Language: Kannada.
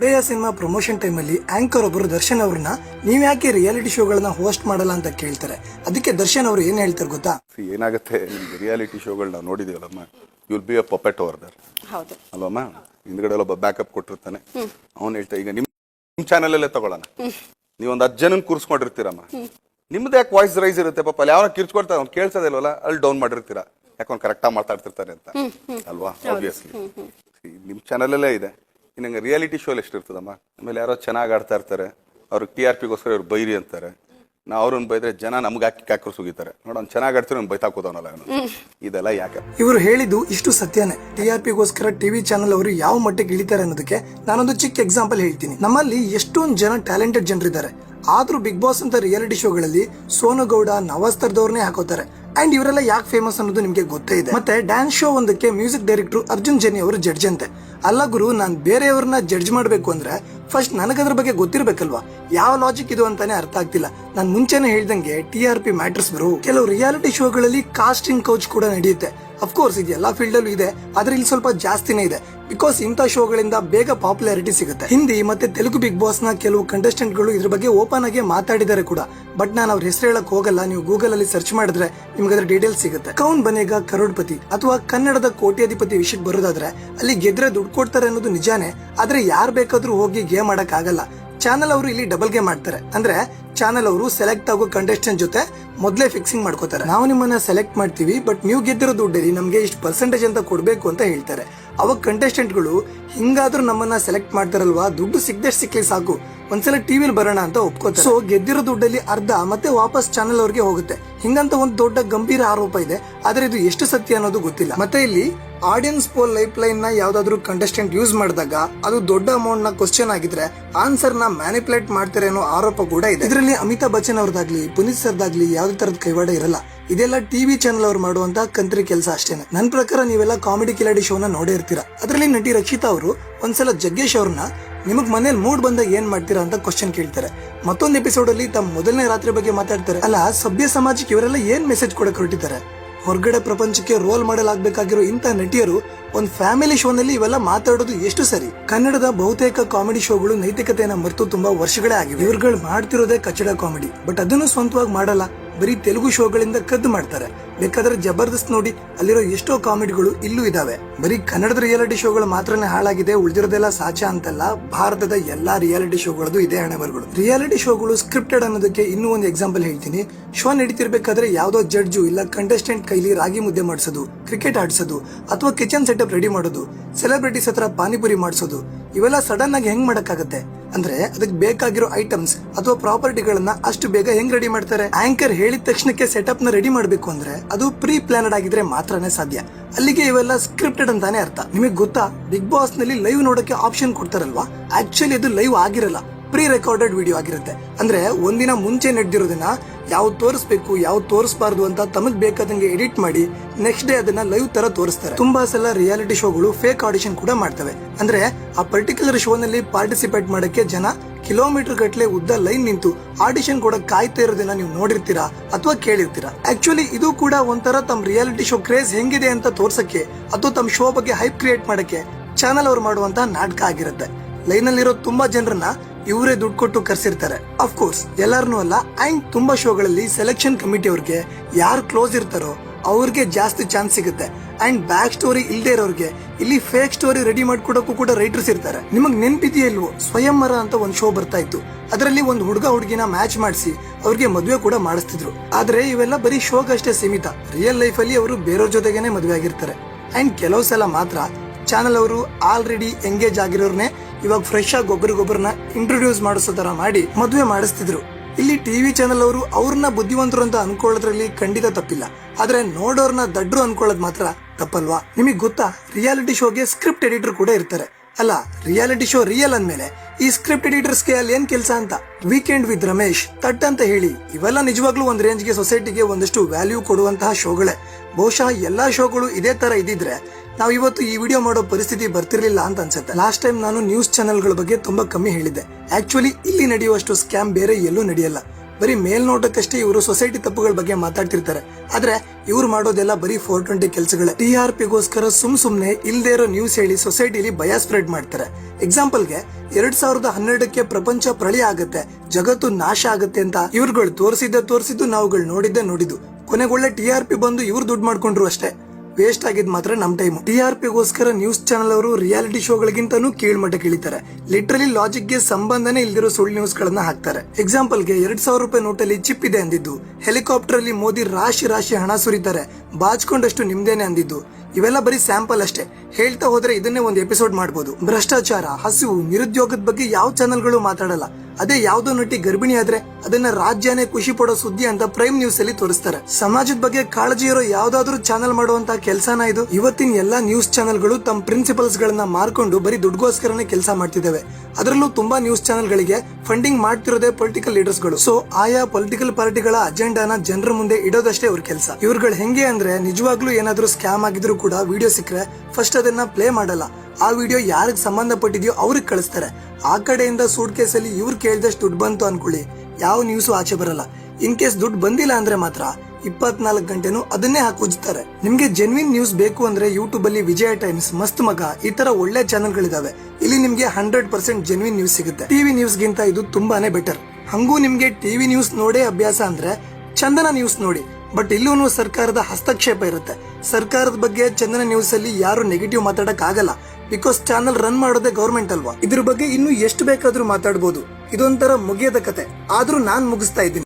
ಒಡೆಯ ಸಿನಿಮಾ ಪ್ರಮೋಷನ್ ಟೈಮಲ್ಲಿ ಆಂಕರ್ ಒಬ್ಬರು ದರ್ಶನ್ ಅವ್ರನ್ನ ನೀವ್ ಯಾಕೆ ರಿಯಾಲಿಟಿ ಶೋಗಳನ್ನ ಹೋಸ್ಟ್ ಮಾಡಲ್ಲ ಅಂತ ಕೇಳ್ತಾರೆ? ಅದಕ್ಕೆ ದರ್ಶನ್ ಅವರು ಏನ್ ಹೇಳ್ತಾರೆ ಗೊತ್ತಾ? ಏನಾಗುತ್ತೆ? ನಿಮ್ಗೆ ರಿಯಾಲಿಟಿ ಶೋಗಳನ್ನ ನೋಡಿದೀವಲ್ಲಮ್ಮ you'll be a puppet over there ಹೌದು. ಅಲ್ವಮ್ಮ ಹಿಂದ್ಗಡೆ ಒಬ್ಬ ಬ್ಯಾಕಪ್ ಕೊಟ್ಟಿರ್ತಾನೆ. ಅವ್ನು ಹೇಳ್ತಾ ಈಗ ನಿಮ್ ನಿಮ್ ಚಾನಲ್ ಅಲ್ಲೇ ತಗೊಳ್ಳೋಣ. ನೀವೊಂದು ಅಜ್ಜನ ಜನನ್ ಕೂರ್ಸ್ಕೊಂಡಿರ್ತೀರಮ್ಮ ನಿಮ್ದು ಯಾಕೆ ವಾಯ್ಸ್ ರೈಸ್ ಇರುತ್ತೆ? ಪಾಪ ಅಲ್ಲಿ ಯಾವನ ಕಿರ್ಚ್ಕೊಡ್ತಾರೆ ಅವ್ನು ಕೇಳ್ಸೋದಿಲ್ವಲ್ಲ ಅಲ್ಲಿ ಡೌನ್ ಮಾಡಿರ್ತೀರಾ? ಯಾಕೆ ಕರೆಕ್ಟಾಗಿ ಮಾತಾಡ್ತಿರ್ತಾರೆ ಅಂತ? ಅಲ್ವಾ? ಆಬ್ವಿಯಸ್ಲಿ ನಿಮ್ ಚಾನಲ್ ಅಲ್ಲೇ ಇದೆ. ಇನ್ನಂಗೆ ರಿಯಾಲಿಟಿ ಶೋ ಎಷ್ಟಿರ್ತದಮ್ಮ? ಆಮೇಲೆ ಯಾರೋ ಚೆನ್ನಾಗಿ ಆಡ್ತಾ ಇರ್ತಾರೆ ಅವ್ರಿಗೆ ಟಿ ಆರ್ ಪಿಗೋಸ್ಕರ ಇವ್ರು ಬೈರಿ ಅಂತಾರೆ. ನಾ ಅವ್ರನ್ನ ಬೈದ್ರೆ ಜನ ನಮ್ಗೆ ಹಾಕಿ ಕಾಕ್ರು ಸುಗಿತಾರೆ ನೋಡೋ ಅವ್ನು ಚೆನ್ನಾಗಿ ಆಡ್ತಾರೆ ಅವ್ನು ಬೈತಾಕೋದವನಲ್ಲ ಅವನು ಇದೆಲ್ಲ ಯಾಕೆ? ಇವರು ಹೇಳಿದ್ದು ಇಷ್ಟು ಸತ್ಯನೇ. ಟಿ ಆರ್ ಪಿಗೋಸ್ಕರ ಟಿವಿ ಚಾನಲ್ ಅವರು ಯಾವ ಮಟ್ಟಿಗೆ ಇಳಿತಾರೆ ಅನ್ನೋದಕ್ಕೆ ನಾನೊಂದು ಚಿಕ್ಕ ಎಕ್ಸಾಂಪಲ್ ಹೇಳ್ತೀನಿ. ನಮ್ಮಲ್ಲಿ ಎಷ್ಟೊಂದು ಜನ ಟ್ಯಾಲೆಂಟೆಡ್ ಜನರಿದ್ದಾರೆ. ಆದ್ರೂ ಬಿಗ್ ಬಾಸ್ ಅಂತ ರಿಯಾಲಿಟಿ ಶೋಗಳಲ್ಲಿ ಸೋನು ಗೌಡ ನವಾಸ್ತರ್ದವ್ರನ್ನೇ ಹಾಕೋತಾರೆ. ಅಂಡ್ ಇವರೆಲ್ಲ ಯಾಕೆ ಫೇಮಸ್ ಅನ್ನೋದು ನಿಮಗೆ ಗೊತ್ತೇ ಇದೆ. ಮತ್ತೆ ಡ್ಯಾನ್ಸ್ ಶೋ ಒಂದಕ್ಕೆ ಮ್ಯೂಸಿಕ್ ಡೈರೆಕ್ಟರ್ ಅರ್ಜುನ್ ಜನಿ ಅವರು ಜಡ್ಜ್ ಅಂತೆ ಅಲ್ಲ ಗುರು, ನಾನು ಬೇರೆಯವ್ರನ್ನ ಜಡ್ಜ್ ಮಾಡಬೇಕು ಅಂದ್ರೆ ಫಸ್ಟ್ ನನಗದ್ರ ಬಗ್ಗೆ ಗೊತ್ತಿರಬೇಕಲ್ವಾ? ಯಾವ ಲಾಜಿಕ್ ಇದು ಅಂತಾನೆ ಅರ್ಥ ಆಗ್ತಿಲ್ಲ. ನಾನು ಮುಂಚೆನೆ ಹೇಳ್ದಂಗೆ ಟಿ ಆರ್ ಪಿ ಮ್ಯಾಟರ್ಸ್ ಬರು ಕೆಲವು ರಿಯಾಲಿಟಿ ಶೋಗಳಲ್ಲಿ ಕಾಸ್ಟಿಂಗ್ ಕೌಚ್ ಕೂಡ ನಡೆಯುತ್ತೆ. ಅಫ್ಕೋರ್ಸ್ ಇದು ಎಲ್ಲಾ ಫೀಲ್ಡ್ ಅಲ್ಲೂ ಇದೆ. ಆದ್ರೆ ಇಲ್ಲಿ ಸ್ವಲ್ಪ ಜಾಸ್ತಿನೇ ಇದೆ. ಬಿಕಾಸ್ ಇಂಥ ಶೋಗಳಿಂದ ಬೇಗ ಪಾಪ್ಯುಲಾರಿಟಿ ಸಿಗುತ್ತೆ. ಹಿಂದಿ ಮತ್ತೆ ತೆಲುಗು ಬಿಗ್ ಬಾಸ್ನ ಕೆಲವು ಕಂಟೆಸ್ಟೆಂಟ್ಗಳು ಇದ್ರ ಬಗ್ಗೆ ಓಪನ್ ಆಗಿ ಮಾತಾಡಿದ್ದಾರೆ ಕೂಡ. ಬಟ್ ನಾನು ಅವ್ರ ಹೆಸರು ಹೇಳಕ್ ಹೋಗಲ್ಲ. ನೀವು ಗೂಗಲ್ ಅಲ್ಲಿ ಸರ್ಚ್ ಮಾಡಿದ್ರೆ ನಿಮ್ಗೆ ಅದ್ರ ಡೀಟೇಲ್ಸ್ ಸಿಗುತ್ತೆ. ಕೌನ್ ಬನೇಗ ಕರೋಡ್ಪತಿ ಅಥವಾ ಕನ್ನಡದ ಕೋಟ್ಯಾಧಿಪತಿ ವಿಷಯಕ್ಕೆ ಬರೋದಾದ್ರೆ ಅಲ್ಲಿ ಗೆದ್ರೆ ದುಡ್ಡು ಕೊಡ್ತಾರೆ ಅನ್ನೋದು ನಿಜಾನೇ. ಆದ್ರೆ ಯಾರ್ ಬೇಕಾದ್ರೂ ಹೋಗಿ ಗೇಮ್ ಆಡಕ್ ಆಗಲ್ಲ ಚಾನಲ್ ಅವರು ಇಲ್ಲಿ ಡಬಲ್ ಗೇಮ್ ಮಾಡ್ತಾರೆ ಅಂದ್ರೆ ಚಾನಲ್ ಅವರು ಸೆಲೆಕ್ಟ್ ಆಗೋ ಕಂಟೆಸ್ಟೆಂಟ್ ಜೊತೆ ಮೊದಲೇ ಫಿಕ್ಸಿಂಗ್ ಮಾಡ್ಕೋತಾರೆ. ನಾವು ನಿಮ್ಮನ್ನ ಸೆಲೆಕ್ಟ್ ಮಾಡ್ತೀವಿ ಬಟ್ ನೀವು ಗೆದ್ದಿರೋ ದುಡ್ಡಲ್ಲಿ ನಮಗೆ ಇಷ್ಟು ಪರ್ಸೆಂಟೇಜ್ ಅಂತ ಕೊಡಬೇಕು ಅಂತ ಹೇಳ್ತಾರೆ. ಅವಾಗ ಕಂಟೆಸ್ಟೆಂಟ್ಗಳು ಹಿಂಗಾದ್ರೂ ನಮ್ಮನ್ನ ಸೆಲೆಕ್ಟ್ ಮಾಡ್ತಾರಲ್ವಾ? ದುಡ್ಡು ಸಿಕ್ಕದೆ ಸಿಕ್ಲಿ ಸಾಕು. ಒಂದ್ಸಲ ಟಿವಿಲಿ ಬರೋಣ ಅಂತ ಒಪ್ಕೋತಾರೆ. ಸೊ ಗೆದ್ದಿರೋ ದುಡ್ಡಲ್ಲಿ ಅರ್ಧ ಮತ್ತೆ ವಾಪಸ್ ಚಾನಲ್ ಅವ್ರಿಗೆ ಹೋಗುತ್ತೆ. ಹಿಂಗಂತ ಒಂದು ದೊಡ್ಡ ಗಂಭೀರ ಆರೋಪ ಇದೆ. ಆದ್ರೆ ಇದು ಎಷ್ಟು ಸತ್ಯ ಅನ್ನೋದು ಗೊತ್ತಿಲ್ಲ. ಮತ್ತೆ ಇಲ್ಲಿ ಆಡಿಯನ್ಸ್ ಪೋಲ್ ಲೈಫ್ ಲೈನ್ನ ಯಾವ್ದಾದ್ರು ಕಂಟೆಸ್ಟೆಂಟ್ ಯೂಸ್ ಮಾಡಿದಾಗ ಅದು ದೊಡ್ಡ ಅಮೌಂಟ್ನ ಕ್ವಶನ್ ಆಗಿದ್ರೆ ಆನ್ಸರ್ನ ಮ್ಯಾನಿಪುಲೇಟ್ ಮಾಡ್ತಾರೆ ಅನ್ನೋ ಆರೋಪ ಕೂಡ ಇದೆ. ಇದರಲ್ಲಿ ಅಮಿತಾಬ್ ಬಚ್ಚನ್ ಅವ್ರದ್ದಾಗ್ಲಿ, ಪುನೀತ್ ಸರ್ದಾಗ್ಲಿ ಯಾವ್ದೇ ತರದ ಕೈವಾಡ ಇರಲ್ಲ. ಇದೆಲ್ಲ ಟಿವಿ ಚಾನಲ್ ಅವ್ರು ಮಾಡುವಂತ ಕಂತ್ರಿ ಕೆಲಸ ಅಷ್ಟೇನೆ. ನನ್ನ ಪ್ರಕಾರ ನೀವೆಲ್ಲ ಕಾಮಿಡಿ ಕಿಲಾಡಿ ಶೋನ ನೋಡೇ ಇರ್ತೀರಾ? ಅದರಲ್ಲಿ ನಟಿ ರಕ್ಷಿತಾ ಅವರು ಒಂದ್ಸಲ ಜಗ್ಗೇಶ್ ಅವ್ರನ್ನ ನಿಮಗ್ ಮನೇಲಿ ಮೂಡ್ ಬಂದಾಗ ಏನ್ ಮಾಡ್ತೀರಾ ಅಂತ ಕ್ವಶನ್ ಕೇಳ್ತಾರೆ. ಮತ್ತೊಂದು ಎಪಿಸೋಡ್ ಅಲ್ಲಿ ತಮ್ಮ ಮೊದಲನೇ ರಾತ್ರಿ ಬಗ್ಗೆ ಮಾತಾಡ್ತಾರೆ. ಅಲ್ಲ, ಸಭ್ಯ ಸಮಾಜಕ್ಕೆ ಇವರೆಲ್ಲ ಏನ್ ಮೆಸೇಜ್ ಕೊಡಕ್ ಹೊರಟಿದ್ದಾರೆ ಹೊರಗಡೆ ಪ್ರಪಂಚಕ್ಕೆ ರೋಲ್ ಮಾಡೆಲ್ ಆಗ್ಬೇಕಾಗಿರೋ ಇಂತಹ ನಟಿಯರು ಒಂದ್ ಫ್ಯಾಮಿಲಿ ಶೋನಲ್ಲಿ ಇವೆಲ್ಲ ಮಾತಾಡೋದು ಎಷ್ಟು ಸರಿ? ಕನ್ನಡದ ಬಹುತೇಕ ಕಾಮಿಡಿ ಶೋಗಳು ನೈತಿಕತೆಯನ್ನ ಮರೆತು ತುಂಬಾ ವರ್ಷಗಳೇ ಆಗಿವೆ. ಇವ್ರುಗಳು ಮಾಡ್ತಿರೋದೇ ಕಚ್ಚಡ ಕಾಮಿಡಿ ಬಟ್ ಅದನ್ನು ಸ್ವಂತವಾಗಿ ಮಾಡಲ್ಲ. ಬರೀ ತೆಲುಗು ಶೋಗಳಿಂದ ಕದ್ದು ಮಾಡ್ತಾರೆ. ಬೇಕಾದ್ರೆ ಜಬರ್ದಸ್ತ್ ನೋಡಿ ಅಲ್ಲಿರೋ ಎಷ್ಟೋ ಕಾಮಿಡಿಗಳು ಇಲ್ಲೂ ಇದಾವೆ. ಬರೀ ಕನ್ನಡದ ರಿಯಾಲಿಟಿ ಶೋಗಳು ಮಾತ್ರನೇ ಹಾಳಾಗಿದೆ, ಉಳಿದಿರೋದೆಲ್ಲ ಸಾಚ ಅಂತಲ್ಲ. ಭಾರತದ ಎಲ್ಲಾ ರಿಯಾಲಿಟಿ ಶೋಗಳದು ಇದೇ ಹಣೆಬರಗಳು. ರಿಯಾಲಿಟಿ ಶೋಗಳು ಸ್ಕ್ರಿಪ್ಟೆಡ್ ಅನ್ನೋದಕ್ಕೆ ಇನ್ನೂ ಒಂದು ಎಕ್ಸಾಂಪಲ್ ಹೇಳ್ತೀನಿ. ಶೋ ನಡೀತಿರ್ಬೇಕಾದ್ರೆ ಯಾವ್ದೋ ಜಡ್ಜು ಇಲ್ಲ ಕಂಟೆಸ್ಟೆಂಟ್ ಕೈಲಿ ರಾಗಿ ಮುದ್ದೆ ಮಾಡಿಸೋದು ಕ್ರಿಕೆಟ್ ಆಡಿಸೋದು, ಅಥವಾ ಕಿಚನ್ ಸೆಟಪ್ ರೆಡಿ ಮಾಡೋದು ಸೆಲೆಬ್ರಿಟೀಸ್ ಹತ್ರ ಪಾನಿಪುರಿ ಮಾಡಿಸೋದು, ಇವೆಲ್ಲ ಸಡನ್ ಆಗಿ ಹೆಂಗ್ ಮಾಡಕ್ಕಾಗತ್ತೆ? ಅಂದ್ರೆ ಅದಕ್ಕೆ ಬೇಕಾಗಿರೋ ಐಟಮ್ಸ್ ಅಥವಾ ಪ್ರಾಪರ್ಟಿಗಳನ್ನ ಅಷ್ಟು ಬೇಗ ಹೆಂಗ್ ರೆಡಿ ಮಾಡ್ತಾರೆ? ಆಂಕರ್ ಹೇಳಿದ ತಕ್ಷಣಕ್ಕೆ ಸೆಟಪ್ನ ರೆಡಿ ಮಾಡಬೇಕು ಅಂದ್ರೆ ಅದು ಪ್ರೀ ಪ್ಲಾನಡ್ ಆಗಿದ್ರೆ ಮಾತ್ರನೇ ಸಾಧ್ಯ. ಅಲ್ಲಿಗೆ ಇವೆಲ್ಲ ಸ್ಕ್ರಿಪ್ಟೆಡ್ ಅಂತಾನೆ ಅರ್ಥ. ನಿಮಗೆ ಗೊತ್ತಾ? ಬಿಗ್ ಬಾಸ್ನಲ್ಲಿ ಲೈವ್ ನೋಡಕ್ಕೆ ಆಪ್ಷನ್ ಕೊಡ್ತಾರಲ್ವಾ? ಆಕ್ಚುಲಿ ಅದು ಲೈವ್ ಆಗಿರಲ್ಲ. ಪ್ರೀ ರೆಕಾರ್ಡೆಡ್ ವಿಡಿಯೋ ಆಗಿರುತ್ತೆ. ಅಂದ್ರೆ ಒಂದಿನ ಮುಂಚೆ ನಡೆದಿರೋದನ್ನ ಯಾವ್ದು ತೋರಿಸ್ಬೇಕು ಯಾವ್ದು ತೋರಿಸಬಾರ್ದು ಅಂತ ತಮಗ್ ಬೇಕಾದಂಗೆ ಎಡಿಟ್ ಮಾಡಿ ನೆಕ್ಸ್ಟ್ ಡೇ ಅದನ್ನ ಲೈವ್ ತರ ತೋರಿಸ್ತಾರೆ. ತುಂಬಾ ಸಲ ರಿಯಾಲಿಟಿ ಶೋಗಳು ಫೇಕ್ ಆಡಿಷನ್ ಕೂಡ ಮಾಡ್ತವೆ. ಅಂದ್ರೆ ಆ ಪರ್ಟಿಕ್ಯುಲರ್ ಶೋ ನಲ್ಲಿ ಪಾರ್ಟಿಸಿಪೇಟ್ ಮಾಡಕ್ಕೆ ಜನ ಕಿಲೋಮೀಟರ್ ಗಟ್ಟಲೆ ಉದ್ದ ಲೈನ್ ನಿಂತು ಆಡಿಷನ್ ಕೂಡ ಕಾಯ್ತಾ ಇರೋದನ್ನ ನೀವು ನೋಡಿರ್ತೀರಾ ಅಥವಾ ಕೇಳಿರ್ತೀರಾ? ಆಕ್ಚುಲಿ ಇದು ಕೂಡ ಒಂಥರ ತಮ್ಮ ರಿಯಾಲಿಟಿ ಶೋ ಕ್ರೇಜ್ ಹೆಂಗಿದೆ ಅಂತ ತೋರ್ಸಕ್ಕೆ ಅಥವಾ ತಮ್ಮ ಶೋ ಬಗ್ಗೆ ಹೈಪ್ ಕ್ರಿಯೇಟ್ ಮಾಡಕ್ಕೆ ಚಾನಲ್ ಅವ್ರು ಮಾಡುವಂತ ನಾಟಕ ಆಗಿರುತ್ತೆ. ಲೈನ್ ಅಲ್ಲಿರೋ ತುಂಬಾ ಜನರನ್ನ ಇವರೇ ದುಡ್ಡು ಕೊಟ್ಟು ಕರ್ಸಿರ್ತಾರೆ. ಅಫ್ಕೋರ್ಸ್ ಎಲ್ಲಾರನು ಅಲ್ಲ ಅಂಡ್ ತುಂಬಾ ಶೋಗಳಲ್ಲಿ ಸೆಲೆಕ್ಷನ್ ಕಮಿಟಿ ಅವ್ರಿಗೆ ಯಾರು ಕ್ಲೋಸ್ ಇರ್ತಾರೋ ಅವ್ರಿಗೆ ಜಾಸ್ತಿ ಚಾನ್ಸ್ ಸಿಗುತ್ತೆ. ಅಂಡ್ ಬ್ಯಾಕ್ ಸ್ಟೋರಿ ಇಲ್ದೇ ಇರೋರಿಗೆ, ಇಲ್ಲಿ ಫೇಕ್ ಸ್ಟೋರಿ ರೆಡಿ ಮಾಡ್ಕೊಡಕ್ಕೂ ಕೂಡ ರೈಟರ್ಸ್ ಇರ್ತಾರೆ. ನಿಮಗ್ ನೆನ್ಪಿದೆಯಲ್ವೋ ಸ್ವಯಂವರ ಅಂತ ಒಂದ್ ಶೋ ಬರ್ತಾ ಇತ್ತು. ಅದರಲ್ಲಿ ಒಂದು ಹುಡುಗ ಹುಡುಗಿನ ಮ್ಯಾಚ್ ಮಾಡಿಸಿ ಅವ್ರಿಗೆ ಮದುವೆ ಕೂಡ ಮಾಡಿಸ್ತಿದ್ರು. ಆದ್ರೆ ಇವೆಲ್ಲ ಬರೀ ಶೋಗಷ್ಟೇ ಸೀಮಿತ. ರಿಯಲ್ ಲೈಫ್ ಅಲ್ಲಿ ಅವರು ಬೇರೆಯವ್ರ ಜೊತೆಗೇನೆ ಮದುವೆ ಆಗಿರ್ತಾರೆ. ಅಂಡ್ ಕೆಲವು ಸಲ ಮಾತ್ರ ಚಾನಲ್ ಅವರು ಆಲ್ರೆಡಿ ಎಂಗೇಜ್ ಆಗಿರೋರ್ನೆ ಇವಾಗ ಫ್ರೆಶ್ ಆಗಿ ಒಬ್ರಿಗೊಬ್ಬರನ್ನ ಇಂಟ್ರೊಡ್ಯೂಸ್ ಮಾಡಿಸೋ ತರ ಮಾಡಿ ಮದುವೆ ಮಾಡಿಸ್ತಿದ್ರು. ಇಲ್ಲಿ ಟಿವಿ ಚಾನೆಲ್ ಅವರು ಅವ್ರನ್ನ ಬುದ್ಧಿವಂತರು ಅಂತ ಅನ್ಕೊಳ್ಳೋದ್ರಲ್ಲಿ ಖಂಡಿತ ತಪ್ಪಿಲ್ಲ. ಆದ್ರೆ ನೋಡೋರ್ನ ದಡ್ರು ಅನ್ಕೊಳ್ಳೋದ್ ಮಾತ್ರ ತಪ್ಪಲ್ವಾ? ನಿಮಗ್ ಗೊತ್ತಾ? ರಿಯಾಲಿಟಿ ಶೋಗೆ ಸ್ಕ್ರಿಪ್ಟ್ ಎಡಿಟರ್ ಕೂಡ ಇರ್ತಾರೆ. ಅಲ್ಲ ರಿಯಾಲಿಟಿ ಶೋ ರಿಯಲ್ ಅಂದ್ಮೇಲೆ ಈ ಸ್ಕ್ರಿಪ್ಟ್ ಎಡಿಟರ್ಸ್ಗೆ ಅಲ್ಲಿ ಏನ್ ಕೆಲಸ ಅಂತ? ವೀಕೆಂಡ್ ವಿತ್ ರಮೇಶ್, ತಟ್ ಅಂತ ಹೇಳಿ. ಇವೆಲ್ಲ ನಿಜವಾಗ್ಲೂ ಒಂದ್ ರೇಂಜ್ಗೆ ಸೊಸೈಟಿಗೆ ಒಂದಷ್ಟು ವ್ಯಾಲ್ಯೂ ಕೊಡುವಂತಹ ಶೋಗಳೇ ಬಹುಶಃ ಎಲ್ಲಾ ಶೋಗಳು ಇದೇ ತರ ಇದ್ದಿದ್ರೆ ನಾವು ಇವತ್ತು ಈ ವಿಡಿಯೋ ಮಾಡೋ ಪರಿಸ್ಥಿತಿ ಬರ್ತಿರ್ಲಿಲ್ಲ ಅಂತ ಅನ್ಸುತ್ತೆ. ಲಾಸ್ಟ್ ಟೈಮ್ ನಾನು ನ್ಯೂಸ್ ಚಾನೆಲ್ಗಳ ಬಗ್ಗೆ ತುಂಬಾ ಕಮ್ಮಿ ಹೇಳಿದ್ದೆ. ಆಕ್ಚುಲಿ ಇಲ್ಲಿ ನಡೆಯುವಷ್ಟು ಸ್ಕ್ಯಾಮ್ ಬೇರೆ ಎಲ್ಲೂ ನಡೆಯಲ್ಲ. ಬರೀ ಮೇಲ್ನೋಟಕ್ಕಷ್ಟೇ ಇವರು ಸೊಸೈಟಿ ತಪ್ಪುಗಳ ಬಗ್ಗೆ ಮಾತಾಡ್ತಿರ್ತಾರೆ. ಆದ್ರೆ ಇವ್ರು ಮಾಡೋದೆಲ್ಲ ಬರೀ ಫೋರ್ ಟ್ವೆಂಟಿ ಕೆಲಸಗಳೇ. ಟಿ ಆರ್ ಪಿಗೋಸ್ಕರ ಸುಮ್ ಸುಮ್ನೆ ಇಲ್ದೇ ಇರೋ ನ್ಯೂಸ್ ಹೇಳಿ ಸೊಸೈಟಿಲಿ ಭಯ ಸ್ಪ್ರೆಡ್ ಮಾಡ್ತಾರೆ. ಎಕ್ಸಾಂಪಲ್ಗೆ ಎರಡ್ ಸಾವಿರದ ಹನ್ನೆರಡಕ್ಕೆ ಪ್ರಪಂಚ ಪ್ರಳಯ ಆಗುತ್ತೆ, ಜಗತ್ತು ನಾಶ ಆಗುತ್ತೆ ಅಂತ ಇವ್ರುಗಳು ತೋರಿಸಿದ್ದೆ ತೋರಿಸಿದ್ದು ನಾವುಗಳು ನೋಡಿದ್ದೆ ನೋಡಿದ್ದು. ಕೊನೆಗೊಳ್ಳೆ ಟಿ ಆರ್ ಪಿ ಬಂದು ಇವ್ರು ದುಡ್ಡು ಮಾಡ್ಕೊಂಡ್ರು ಅಷ್ಟೇ. ವೇಸ್ಟ್ ಆಗಿದ್ ಮಾತ್ರ ನಮ್ ಟೈಮ್ ಟಿ ಆರ್ ಪಿಗೋಸ್ಕರ ನ್ಯೂಸ್ ಚಾನೆಲ್ ಅವರು ರಿಯಾಲಿಟಿ ಶೋಗಳಿಗಿಂತನೂ ಕೀಳ್ಮಟ್ಟಕ್ಕೆ ಇಳಿತಾರೆ ಲಿಟ್ರಲಿ ಲಾಜಿಕ್ಗೆ ಸಂಬಂಧನೇ ಇಲ್ದಿರೋ ಸುಳ್ಳು ನ್ಯೂಸ್ ಗಳನ್ನ ಹಾಕ್ತಾರೆ. ಎಕ್ಸಾಂಪಲ್ಗೆ ಎರಡ್ ಸಾವಿರ ರೂಪಾಯಿ ನೋಟಲ್ಲಿ ಚಿಪ್ ಇದೆ ಅಂದಿದ್ದು. ಹೆಲಿಕಾಪ್ಟರ್ ಅಲ್ಲಿ ಮೋದಿ ರಾಶಿ ರಾಶಿ ಹಣ ಸುರಿತಾರೆ. ಬಾಚ್ಕೊಂಡಷ್ಟು ನಿಮ್ದೇನೆ ಅಂದಿದ್ದು. ಇವೆಲ್ಲ ಬರೀ ಸ್ಯಾಂಪಲ್ ಅಷ್ಟೇ. ಹೇಳ್ತಾ ಹೋದ್ರೆ ಇದನ್ನೇ ಒಂದು ಎಪಿಸೋಡ್ ಮಾಡಬಹುದು ಭ್ರಷ್ಟಾಚಾರ, ಹಸಿವು, ನಿರುದ್ಯೋಗದ ಬಗ್ಗೆ ಯಾವ ಚಾನೆಲ್ಗಳು ಮಾತಾಡಲ್ಲ. ಅದೇ ಯಾವ್ದೋ ನಟಿ ಗರ್ಭಿಣಿ ಆದ್ರೆ ಅದನ್ನ ರಾಜ್ಯನೇ ಖುಷಿ ಪಡೋ ಸುದ್ದಿ ಅಂತ ಪ್ರೈಮ್ ನ್ಯೂಸ್ ಅಲ್ಲಿ ತೋರಿಸ್ತಾರೆ. ಸಮಾಜದ ಬಗ್ಗೆ ಕಾಳಜಿ ಇರೋ ಯಾವ್ದಾದ್ರು ಚಾನೆಲ್ ಮಾಡುವಂತ ಕೆಲಸನ ಇದು? ಇವತ್ತಿನ ಎಲ್ಲಾ ನ್ಯೂಸ್ ಚಾನೆಲ್ಗಳು ತಮ್ಮ ಪ್ರಿನ್ಸಿಪಲ್ಸ್ ಗಳನ್ನ ಮಾರ್ಕೊಂಡು ಬರೀ ದುಡ್ಗೋಸ್ಕರನೇ ಕೆಲಸ ಮಾಡ್ತಿದ್ದಾವೆ. ಅದರಲ್ಲೂ ತುಂಬಾ ನ್ಯೂಸ್ ಚಾನೆಲ್ಗಳಿಗೆ ಫಂಡಿಂಗ್ ಮಾಡ್ತಿರೋದೇ ಪೊಲಿಟಿಕಲ್ ಲೀಡರ್ಸ್ಗಳು. ಸೊ ಆಯಾ ಪೊಲಿಟಿಕಲ್ ಪಾರ್ಟಿಗಳ ಅಜೆಂಡಾನ ಜನರ ಮುಂದೆ ಇಡೋದಷ್ಟೇ ಅವ್ರ ಕೆಲಸ. ಇವ್ರುಗಳು ಹೆಂಗೆ ಅಂದ್ರೆ ನಿಜವಾಗ್ಲೂ ಏನಾದ್ರೂ ಸ್ಕ್ಯಾಮ್ ಆಗಿದ್ರು ಕೂಡ ವಿಡಿಯೋ ಸಿಕ್ಕರೆ ಫಸ್ಟ್ ಅದನ್ನ ಪ್ಲೇ ಮಾಡಲ್ಲ. ಆ ವಿಡಿಯೋ ಯಾರಿಗೆ ಸಂಬಂಧಪಟ್ಟಿದೆಯೋ ಅವ್ರಿಗೆ ಕಳಿಸ್ತಾರೆ. ಆ ಕಡೆಯಿಂದ ಸೂಟ್ ಕೇಸಲ್ಲಿ ಇವ್ರು ಕೇಳಿದಷ್ಟು ದುಡ್ಡು ಬಂತು ಅನ್ಕೊಳ್ಳಿ. ಯಾವ ನ್ಯೂಸು ಆಚೆ ಬರಲ್ಲ. ಇನ್ ಕೇಸ್ ದುಡ್ಡು ಬಂದಿಲ್ಲ ಅಂದ್ರೆ ಮಾತ್ರ ಇಪ್ಪತ್ನಾಲ್ಕು ಗಂಟೆನೂ ಅದನ್ನೇ ಹಾಕಿ ಉಜ್ತಾರೆ. ನಿಮ್ಗೆ ಜೆನ್ವಿನ್ ನ್ಯೂಸ್ ಬೇಕು ಅಂದ್ರೆ ಯೂಟ್ಯೂಬ್ ಅಲ್ಲಿ ವಿಜಯ ಟೈಮ್ಸ್, ಮಸ್ತ್ ಮಗ, ಈ ತರ ಒಳ್ಳೆ ಚಾನೆಲ್ಗಳಿದಾವೆ ಇಲ್ಲಿ ನಿಮ್ಗೆ ಹಂಡ್ರೆಡ್ ಪರ್ಸೆಂಟ್ ಜೆನ್ವಿನ್ ನ್ಯೂಸ್ ಸಿಗುತ್ತೆ. ಟಿವಿ ನ್ಯೂಸ್ ಗಿಂತ ಇದು ತುಂಬಾನೇ ಬೆಟರ್ ಹಂಗೂ ನಿಮ್ಗೆ ಟಿವಿ ನ್ಯೂಸ್ ನೋಡೇ ಅಭ್ಯಾಸ ಅಂದ್ರೆ ಚಂದನ ನ್ಯೂಸ್ ನೋಡಿ. ಬಟ್ ಇಲ್ಲೂ ಸರ್ಕಾರದ ಹಸ್ತಕ್ಷೇಪ ಇರುತ್ತೆ. ಸರ್ಕಾರದ ಬಗ್ಗೆ ಚಂದನ ನ್ಯೂಸ್ ಅಲ್ಲಿ ಯಾರು ನೆಗೆಟಿವ್ ಮಾತಾಡಕ್ ಆಗಲ್ಲ ಬಿಕಾಸ್ ಚಾನಲ್ ರನ್ ಮಾಡೋದೇ ಗೌರ್ಮೆಂಟ್ ಅಲ್ವಾ? ಇದ್ರ ಬಗ್ಗೆ ಇನ್ನು ಎಷ್ಟು ಬೇಕಾದ್ರೂ ಮಾತಾಡಬಹುದು ಇದೊಂಥರ ಮುಗಿಯದ ಕತೆ. ಆದ್ರೂ ನಾನ್ ಮುಗಿಸ್ತಾ ಇದ್ದೀನಿ.